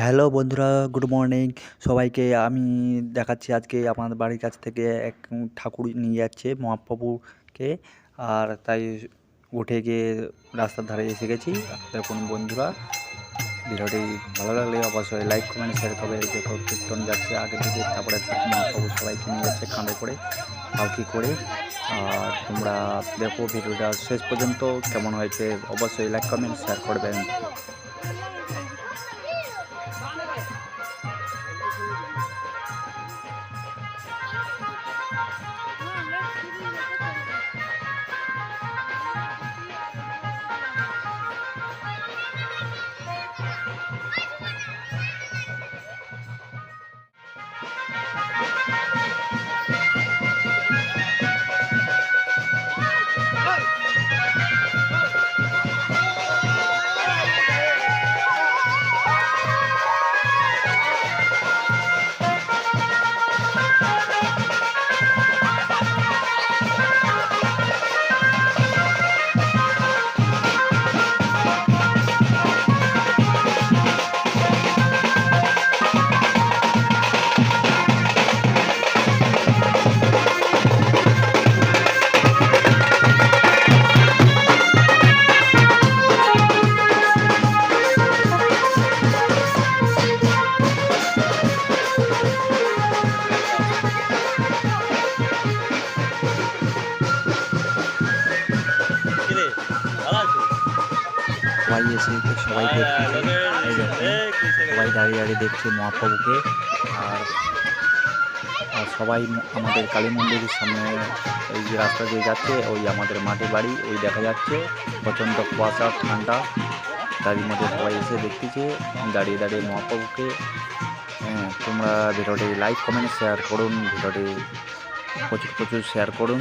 Hello বন্ধুরা good morning সবাইকে আমি দেখাচ্ছি আজকে আমার বাড়ির কাছ থেকে এক ঠাকুর নিয়ে যাচ্ছে মহাপ্রভুকে। আর তাই উঠে গিয়ে রাস্তার ধারে এসে গেছি। দেখুন বন্ধুরা, ভিডিওটি ভালো লাগলে অবশ্যই লাইক কমেন্ট শেয়ার করবে। দেখো কীর্তন যাচ্ছে আগে থেকে, তারপরে মহাপ্রভু সবাইকে নিয়ে যাচ্ছে কাঁধে করে, পালকি করে। আর তোমরা দেখো ভিডিওটা শেষ পর্যন্ত কেমন হয়েছে, অবশ্যই লাইক কমেন্ট শেয়ার করবেন। সবাই এসে সবাই দেখছে সবাই দাঁড়িয়ে দাঁড়িয়ে দেখছে মহাপ্রভুকে। আর আর সবাই আমাদের কালী মন্দিরের সামনে এই যে রাস্তা দিয়ে যাচ্ছে ওই আমাদের মাটির বাড়ি ওই দেখা যাচ্ছে। প্রচণ্ড কুয়াশা ঠান্ডা। তারই মধ্যে সবাই এসে দেখতেছে দাঁড়িয়ে দাঁড়িয়ে মহাপ্রভুকে। হ্যাঁ, তোমরা ভিডিওটি লাইক কমেন্ট শেয়ার করুন। ভিডিওটি প্রচুর প্রচুর শেয়ার করুন।